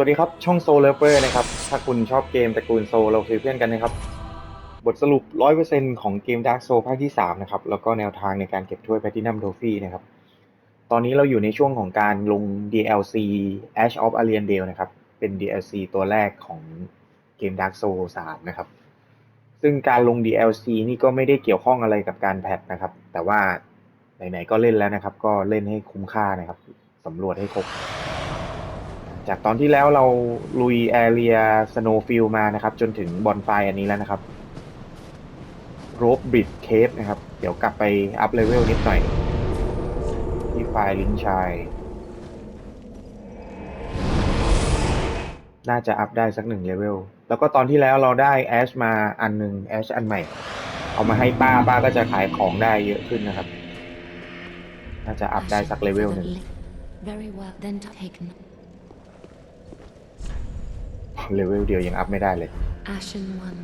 วัสดีครับ ช่องโซเลเ e อร์นะครับ ถ้าคุณชอบเกมตระกูลโซเราคือเพื่อนกันนะครับ บทสรุป 100%ของเกม Dark Soul ภาคที่ 3 นะครับ แล้วก็แนวทางในการเก็บถ้วย Platinum Trophy นะครับ ตอนนี้เราอยู่ในช่วงของการลง DLC Ash of Ariandel นะครับ เป็น DLC ตัวแรกของเกม Dark Soul 3 นะครับ ซึ่งการลง DLC นี่ก็ไม่ได้เกี่ยวข้องอะไรกับการแพทนะครับ แต่ว่าไหนๆก็เล่นแล้วนะครับ ก็เล่นให้คุ้มค่านะครับสำรวจให้ครบ จากตอนที่แล้วเราลุยแอเรียสโนฟิลมานะครับ จนถึงบอนไฟอันนี้แล้วนะครับโรบบิดเคฟนะครับ เดี๋ยวกลับไปอัพเลเวลนิดหน่อย ที่ไฟลิงชัยน่าจะอัพได้สักหนึ่งเลเวลแล้วก็ตอนที่แล้วเราได้แอชมาอันหนึ่งแอชอันใหม่ เอามาให้ป้าป้าก็จะขายของได้เยอะขึ้นนะครับ น่าจะอัพได้สักเลเวลหนึ่ง Very well, then take note. เลเวลเดียวยังอัพไม่ได้เลย Ashen one.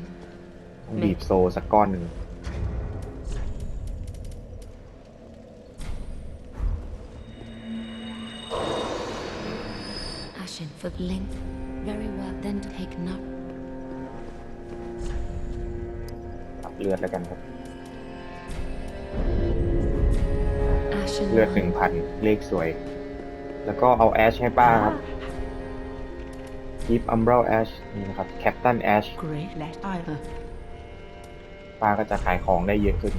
ต้องบีบโซสักก้อนหนึ่ง Ashen for length. Very well, then take note. ปรับเลือดแล้วกันครับ Ashen เลือดหนึ่ง one. พันเลขสวย แล้วก็เอาแอชให้ป้าครับ กิฟอัมเบรแอชนี่นะครับแคปตันแอช Great let either. ป้าก็จะขายของได้เยอะขึ้น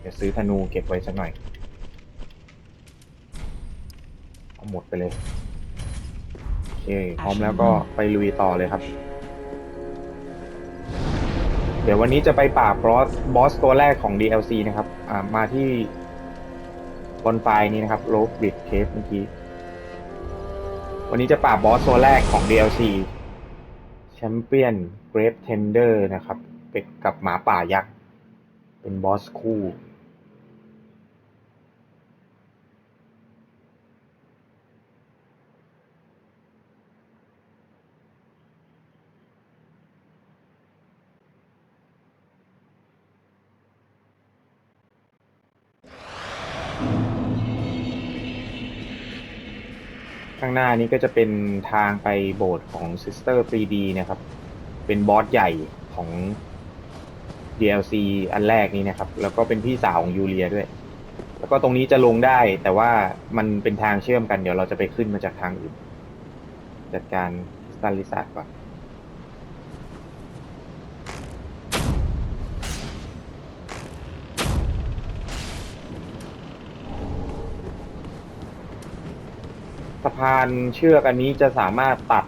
เดี๋ยวซื้อธนูเก็บไว้สักหน่อยเอาหมดไปเลยโอเคพร้อมแล้วก็ไปลุยต่อเลยครับ เดี๋ยววันนี้จะไปปราบบอสบอสตัวแรกของ DLC นะครับ อ่ามาที่บนไฟนี้นะครับโลบบิดเคฟเมื่อกี้วันนี้จะปราบบอสตัวแรกของ DLC แชมเปี้ยนเกรฟเทนเดอร์นะครับ เป็นกับหมาป่ายักษ์ เป็นบอสคู่ ข้างหน้านี้ก็จะเป็นทางไปโบสถ์ของซิสเตอร์ปรีดีนะครับ เป็นบอสใหญ่ของ DLC อันแรกนี้นะครับ แล้วก็เป็นพี่สาวของยูเลียด้วย แล้วก็ตรงนี้จะลงได้ แต่ว่ามันเป็นทางเชื่อมกันเดี๋ยวเราจะไปขึ้นมาจากทางอื่น จัดการสตาลิซาก่อนะพานเชือกอันนี้จะสามารถตัด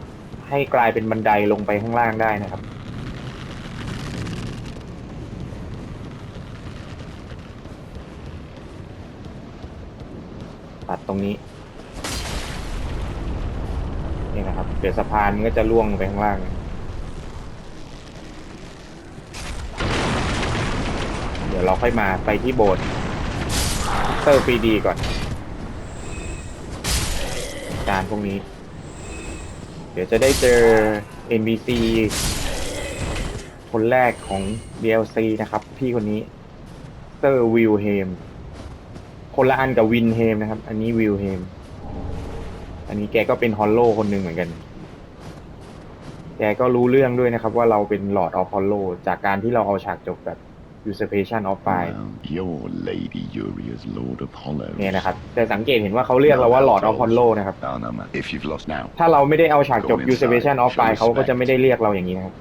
ให้กลายเป็นบันไดลงไปข้างล่างได้นะครับ ตัดตรงนี้ นี่นะครับ เดี๋ยวสะพานมันก็จะล่วงไปข้างล่างเดี๋ยวเราค่อยมาไปที่โบสถ์เตอร์ปีดีก่อน การพวกนี้ เดี๋ยวจะได้เจอ NPC คนแรกของ DLC นะครับ พี่คนนี้เตอร์วิลเฮมคนละอันกับวินเฮมนะครับ อันนี้วิลเฮมอันนี้แกก็เป็นฮอลโลคนหนึ่งเหมือนกัน แกก็รู้เรื่องด้วยนะครับ ว่าเราเป็นหลอดออฟฮอลโลจากการที่เราเอาฉากจบแบบ usurpation of fire Well, you're Lady Uria's Lord Apollo. เนี่ยนะครับแต่สังเกตเห็นว่าเขาเรียกเราว่าหลอดออฟฮอลโลนะครับ Oh, no, man. If you've lost now, ถ้าเราไม่ได้เอาฉากจบ Go inside. usurpation of fire Show เขาก็จะ respect. ไม่ได้เรียกเราอย่างนี้นะครับ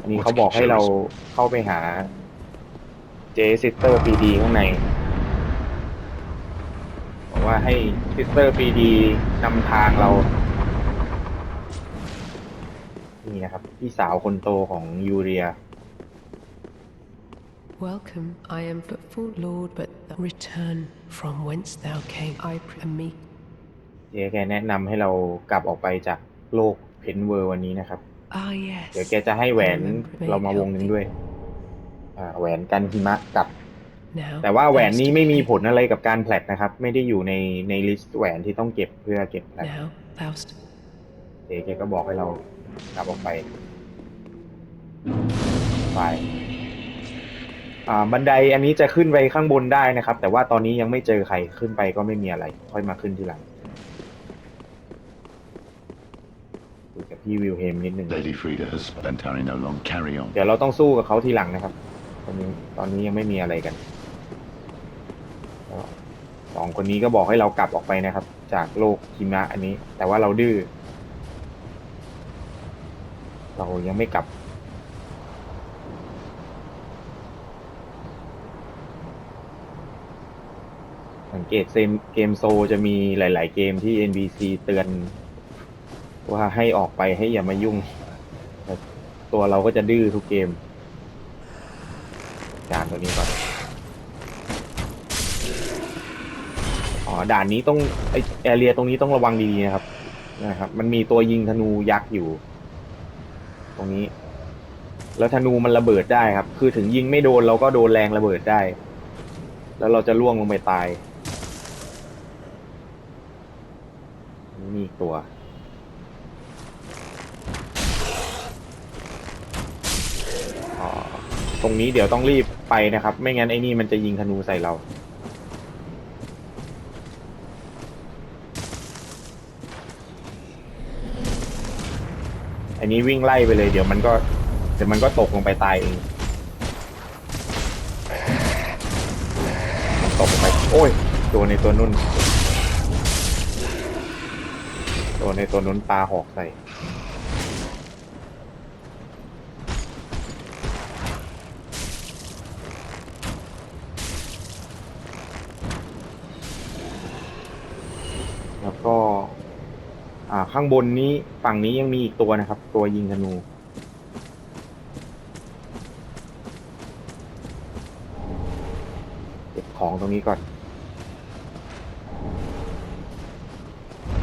อันนี้เขาบอกให้เราเข้าไปหาเจซิสเตอร์ปีดีข้างในบอกว่าให้ซิสเตอร์ปีดีนำทางเรา นี่นะครับ พี่สาวคนโตของยูเรีย Welcome. I am but full Lord, but return from whence thou came. I pray me. เจ๊แกแนะนำให้เรากลับออกไปจากโลกเพนเวอร์วันนี้นะครับ Ah, yes. เดี๋ยวแกจะให้แหวนเรามาวงหนึ่งด้วยอ่าแหวนกันหิมะกับ Now, แต่ว่าแหวนนี้ thou ไม่มี st- ผลอะไรกับการแพลตนะครับ ไม่ได้อยู่ในในลิสต์แหวนที่ต้องเก็บเพื่อเก็บแพลต Now, thou st- เจ๊แกก็บอกให้เรากลับออกไป ไป อ่าบันไดอันนี้จะขึ้นไปข้างบนได้นะครับ แต่ว่าตอนนี้ยังไม่เจอใครขึ้นไปก็ไม่มีอะไร ค่อยมาขึ้นทีหลังคุยกับพี่วิลเฮมนิดนึง Lady Frida has spent her no long. Carry on. เดี๋ยวเราต้องสู้กับเขาทีหลังนะครับ ตอนนี้ตอนนี้ยังไม่มีอะไรกันก็สองคนนี้ก็บอกให้เรากลับออกไปนะครับ จากโลกหิมะอันนี้ แต่ว่าเราดื้อเรายังไม่กลับ สังเกตเซมเกมโซจะมีหลาย ๆ เกมที่ NBC เตือน ว่าให้ออกไปให้อย่ามายุ่งแต่ตัวเราก็จะดื้อทุกเกม ด่านตัวนี้ก่อน อ๋อ ด่านนี้ต้องไอแอเรียตรงนี้ต้องระวังดีๆนะครับ นะครับ มันมีตัวยิงธนูยักษ์อยู่ ตรงนี้ แล้วธนูมันระเบิดได้ครับ คือถึงยิงไม่โดนเราก็โดนแรงระเบิดได้ แล้วเราจะล่วงลงไปตาย นี่มีอีก ตัว ตรงนี้เดี๋ยวต้องรีบไปนะครับ ไม่งั้นไอ้นี่มันจะยิงธนูใส่เรา อันนี้วิ่งไล่ไปเลย เดี๋ยวมันก็เดี๋ยวมันก็ตกลงไปตายเองตกลงไป โอ้ย ตัวในตัวนุ่น ตัวในตัวนุ่นปลาหอกใส่แล้วก็ อ่าข้างบนนี้ฝั่งนี้ยังมีอีกตัวนะครับ ตัวยิงธนูเก็บของตรงนี้ก่อน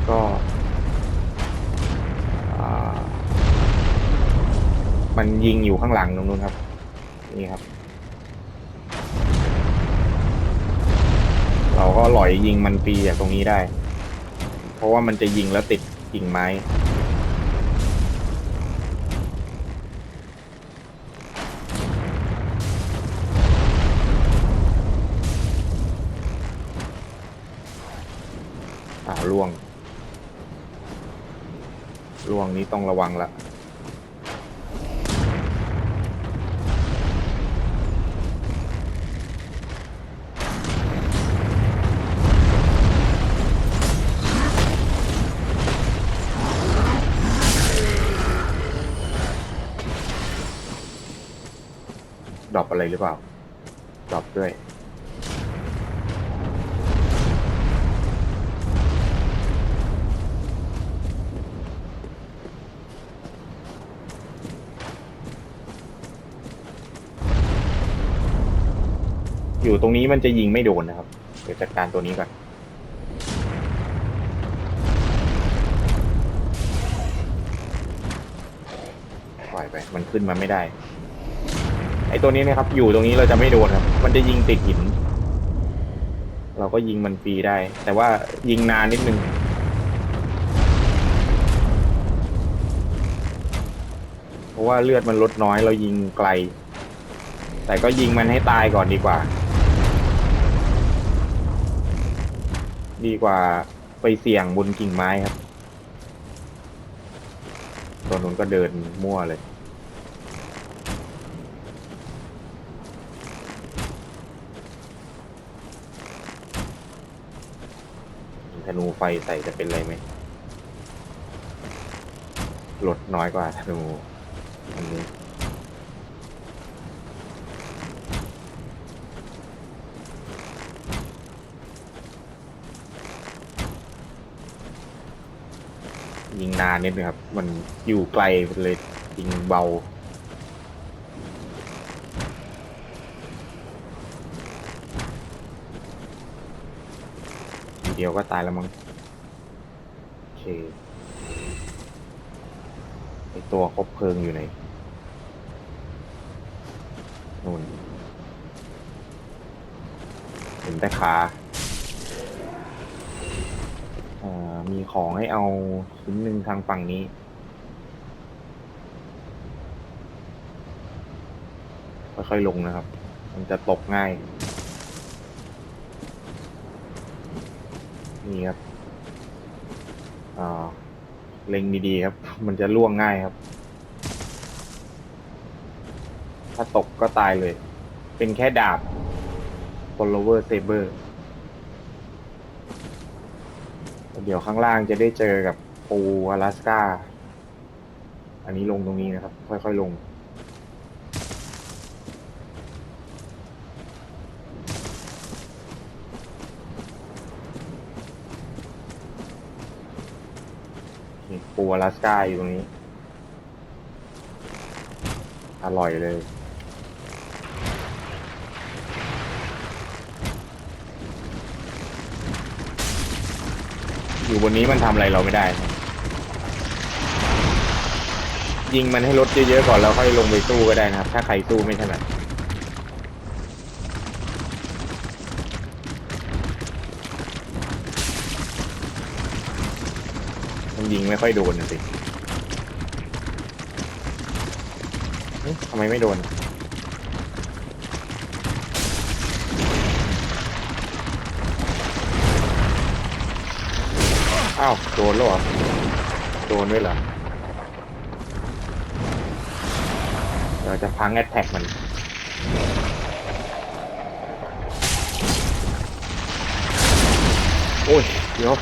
ก็ มันยิงอยู่ข้างหลังตรงนู้นครับ นี่ครับ เราก็หลอยยิงมันฟรีจากตรงนี้ได้ เพราะว่ามันจะยิงแล้วติดกิ่งไม้อ่าล่วงล่วงนี้ต้องระวังละ ดรอปอะไรหรือเปล่าดรอปด้วย อยู่ตรงนี้มันจะยิงไม่โดนนะครับ เดี๋ยวจัดการตัวนี้ก่อนปล่อยไป มันขึ้นมาไม่ได้ ไอตัวนี้นะครับ อยู่ตรงนี้เราจะไม่โดนครับ มันจะยิงติดหิน เราก็ยิงมันฟรีได้ แต่ว่ายิงนานนิดนึง เพราะว่าเลือดมันลดน้อยเรายิงไกล แต่ก็ยิงมันให้ตายก่อนดีกว่า ดีกว่าไปเสี่ยงบนกิ่งไม้ครับ ตัวนู้นก็เดินมั่วเลย ยิงธ นูไฟใส่จะเป็นไรไหมลดน้อยกว่าธนูอันนี้ยิงนานนิดนึงครับ มันอยู่ไกลเลยยิงเบา ดียวก็ตายแล้วมั้งโอเคไอตัวคบเพลิงอยู่ไหนนู่นเห็นแต่ขาเอ่อมีของให้เอาชิ้นหนึ่งทางฝั่งนี้ค่อยๆลงนะครับ มันจะตกง่าย นี่ครับอ่าเล็งดีๆครับ มันจะล่วงง่ายครับ ถ้าตกก็ตายเลย เป็นแค่ดาบ follower saber เดี๋ยวข้างล่างจะได้เจอกับปูอลาสกาอันนี้ลงตรงนี้นะครับ ค่อยๆลง ปูอลาสกาอยู่ตรงนี้ อร่อยเลยอยู่บนนี้มันทำอะไรเราไม่ได้ ยิงมันให้ลดเยอะๆก่อนแล้วค่อยลงไปสู้ก็ได้นะครับ ถ้าใครสู้ไม่ถนัดมันยิง ไม่ค่อยโดนนะสิเอ๊ะทำไมไม่โดน อ้าว โดนแล้วเหรอ โดนด้วยเหรอเราจะพังแอตแทกมันโอ้ย เดี๋ยว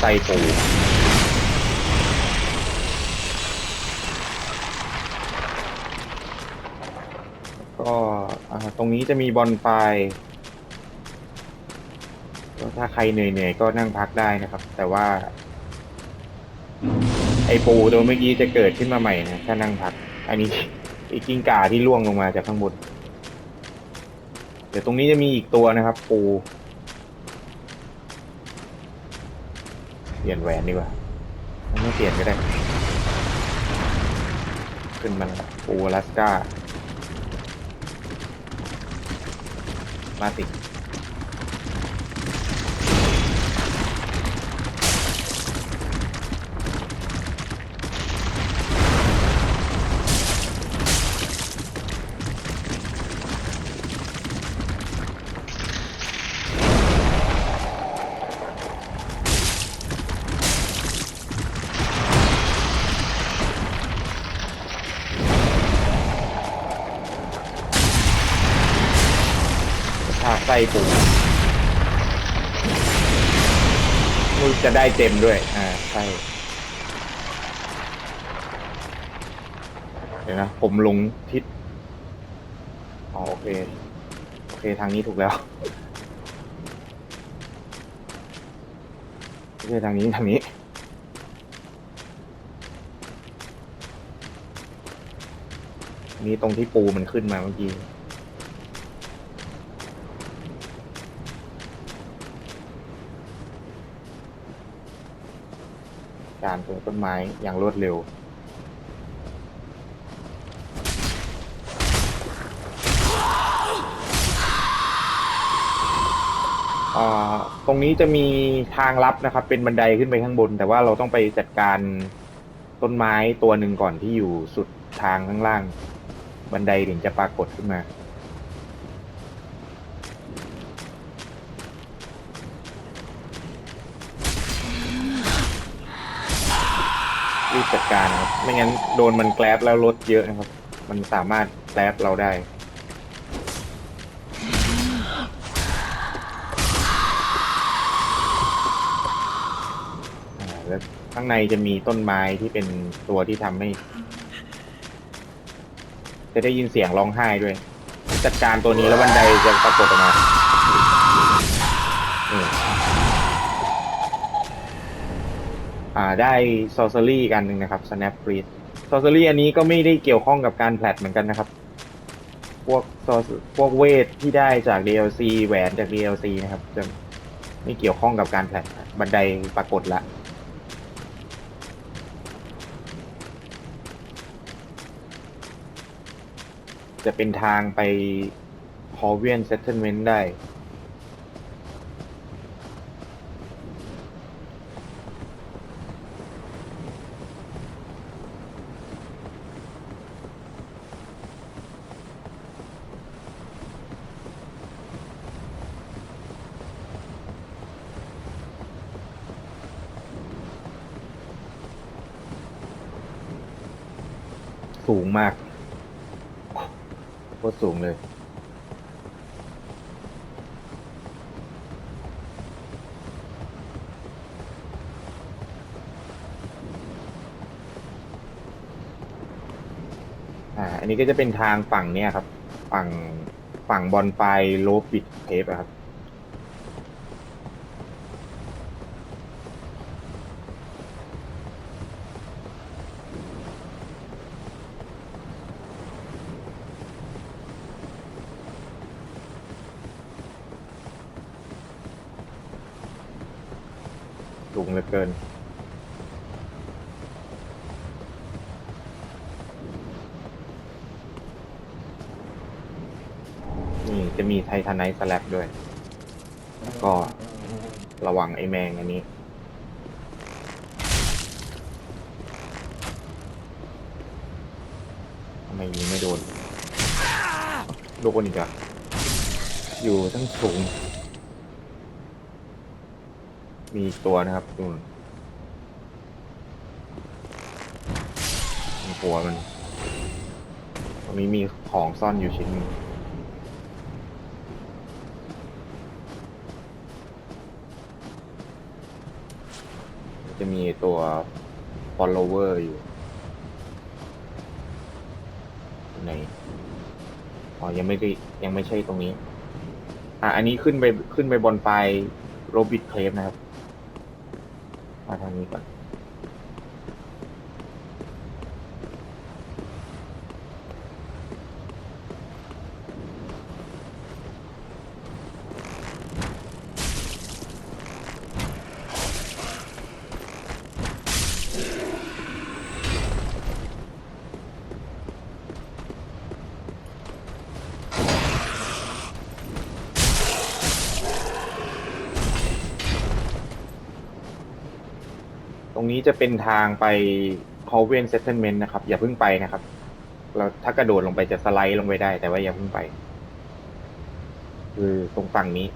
ไส้ปูก็ตรงนี้จะมีบอลไฟก็ถ้าใครเหนื่อยๆก็นั่งพักได้นะครับ แต่ว่า ไอปูตัวเมื่อกี้จะเกิดขึ้นมาใหม่นะถ้านั่งพัก อันนี้ไอกิ้งก่าที่ล่วงลงมาจากข้างบนเดี๋ยวตรงนี้จะมีอีกตัวนะครับ ปู เปลี่ยนแหวนดีกว่า ไม่เปลี่ยนก็ได้ ขึ้นมาแล้วปูอลาสกามาสิ จะได้เต็มด้วย อ่าใช่เดี๋ยวนะ ผมลงทิศอ๋อโอเค โอเคทางนี้ถูกแล้วไม่ใช่ทางนี้ทางนี้ นี่ตรงที่ปูมันขึ้นมาเมื่อกี้ การตรงต้นไม้อย่างรวดเร็วอ่าตรงนี้จะมีทางลับนะครับ เป็นบันไดขึ้นไปข้างบน แต่ว่าเราต้องไปจัดการต้นไม้ตัวหนึ่งก่อนที่อยู่สุดทางข้างล่าง บันไดถึงจะปรากฏขึ้นมา จัดการนะครับ ไม่งั้นโดนมันแกลบแล้วลดเยอะนะครับ มันสามารถแกลบเราได้ อ่าแล้วข้างในจะมีต้นไม้ที่เป็นตัวที่ทำให้ จะได้ยินเสียงร้องไห้ด้วย จัดการตัวนี้แล้วบันไดจะปรากฏออกมานี่ อ่าได้ซอสเซอรี่กันหนึ่งนะครับ snap f r e e ซอสเซอรี่อันนี้ก็ไม่ได้เกี่ยวข้องกับการแพลตเหมือนกันนะครับ พวกซอสพวกเวทที่ได้จาก DLC แหวนจาก DLC นะครับ จะไม่เกี่ยวข้องกับการแพลตบันไดปรากฏละจะเป็นทางไปพอเวียนเซตเทิเมนต์ได้ สูงมากโคตรสูงเลย อ่า อันนี้ก็จะเป็นทางฝั่งเนี้ยครับ ฝั่งฝั่งบอลไฟโลปิดเทปอะครับ สูงเหลือเกิน นี่จะมีไททานไนท์สแลบด้วย แล้วก็ระวังไอแมงอันนี้ ทำไมยิงไม่โดน โดนอีกอะอยู่ทั้งสูง มีอีกตัวนะครับนู่นมีหัวมันตรงนี้มีของซ่อนอยู่ชิ้นหนึงจะมีตัว follower อยู่ไหนอ๋อยังไม่ได้ยังไม่ใช่ตรงนี้ อะอันนี้ขึ้นไปขึ้นไปบนไฟโรบิทเคลฟนะครับ มาท นี้จะเป็นทางไป h o w e n Settlement นะครับ อย่าเพิ่งไปนะครับ เราถ้ากระโดดลงไปจะสไลด์ลงไปได้ แต่ว่าอย่าเพิ่งไป คือตรงฝั่งนี้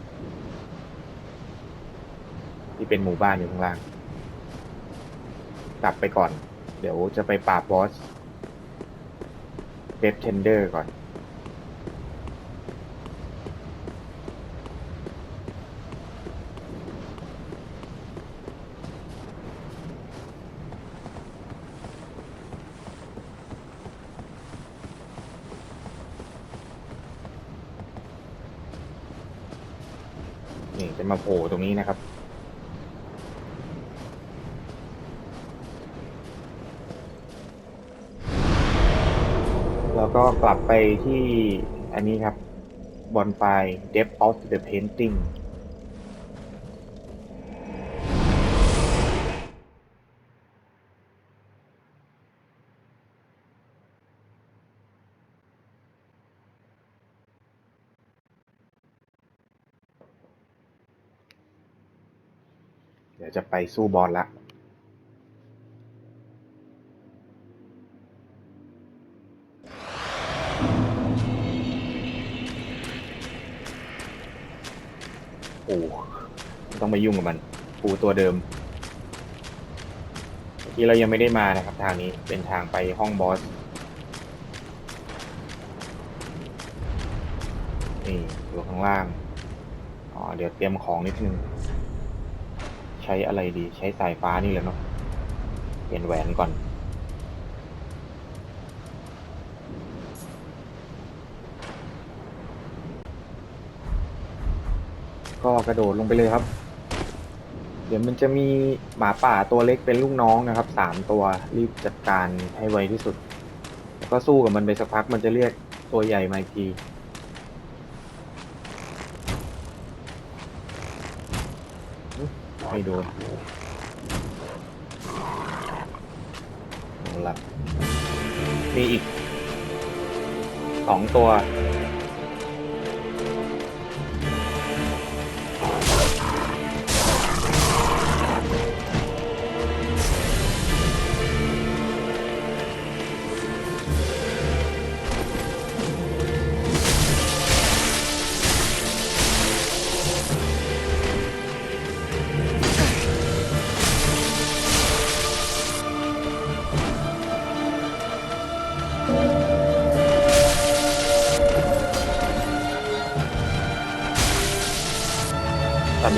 ที่เป็นหมู่บ้านอยู่ข้างล่าง กลับไปก่อน เดี๋ยวจะไปปราบบอสเดฟเทนเดอร์ก่อน จะมาโผล่ตรงนี้นะครับ แล้วก็กลับไปที่อันนี้ครับบอนไฟ Depth of the Painting ดี๋ยวจะไปสู้บอลละปูต้องไปยุ่งกับมัน ปูตัวเดิมเมื่เรายังไม่ได้มานะครับทางนี้เป็นทางไปห้องบอสนี่อยู่ข้างล่าง อ๋อ เดี๋ยวเตรียมของนิดนึง ใช้อะไรดี ใช้สายฟ้านี่แหละเนาะเปลี่ยนแหวนก่อน ก็กระโดดลงไปเลยครับ เดี๋ยวมันจะมีหมาป่าตัวเล็กเป็นลูกน้องนะครับสามตัวรีบจัดการให้ไวที่สุด แล้วก็สู้กับมันไปสักพักมันจะเรียกตัวใหญ่มาอีกทีอุ๊ย ไม่โดนหลับมีอีกสองตัว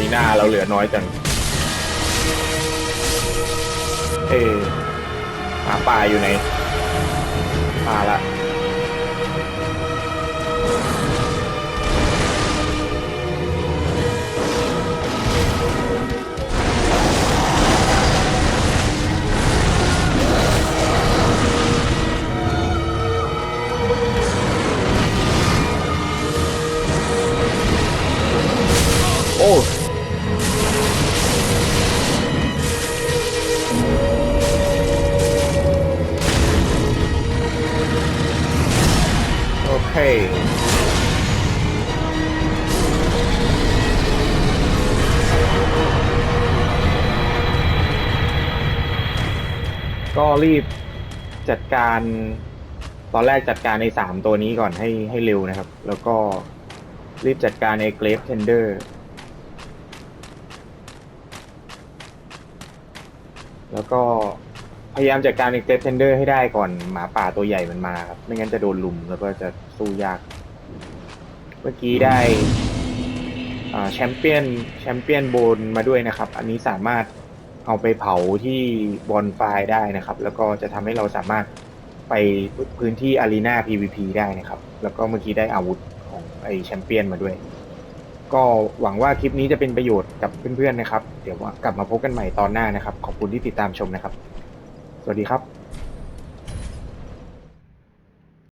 มีหน้าเราเหลือน้อยจัง เออหมาป่าอยู่ไหนมาละ รีบจัดการ ตอนแรกจัดการในสามตัวนี้ก่อนให้ให้เร็วนะครับ แล้วก็รีบจัดการในเกรฟเทนเดอร์ แล้วก็พยายามจัดการในเกรฟเทนเดอร์ให้ได้ก่อนหมาป่าตัวใหญ่มันมาครับ ไม่งั้นจะโดนลุมแล้วก็จะสู้ยาก เมื่อกี้ได้แชมเปี้ยนแชมเปี้ยนโบนมาด้วยนะครับ อันนี้สามารถ เอาไปเผาที่บอลไฟได้นะครับ แล้วก็จะทำให้เราสามารถไปพื้นที่อารีนา PVP ได้นะครับ แล้วก็เมื่อกี้ได้อาวุธของไอแชมเปี้ยนมาด้วย ก็หวังว่าคลิปนี้จะเป็นประโยชน์กับเพื่อนๆนะครับ เดี๋ยวว่ากลับมาพบกันใหม่ตอนหน้านะครับ ขอบคุณที่ติดตามชมนะครับ สวัสดีครับ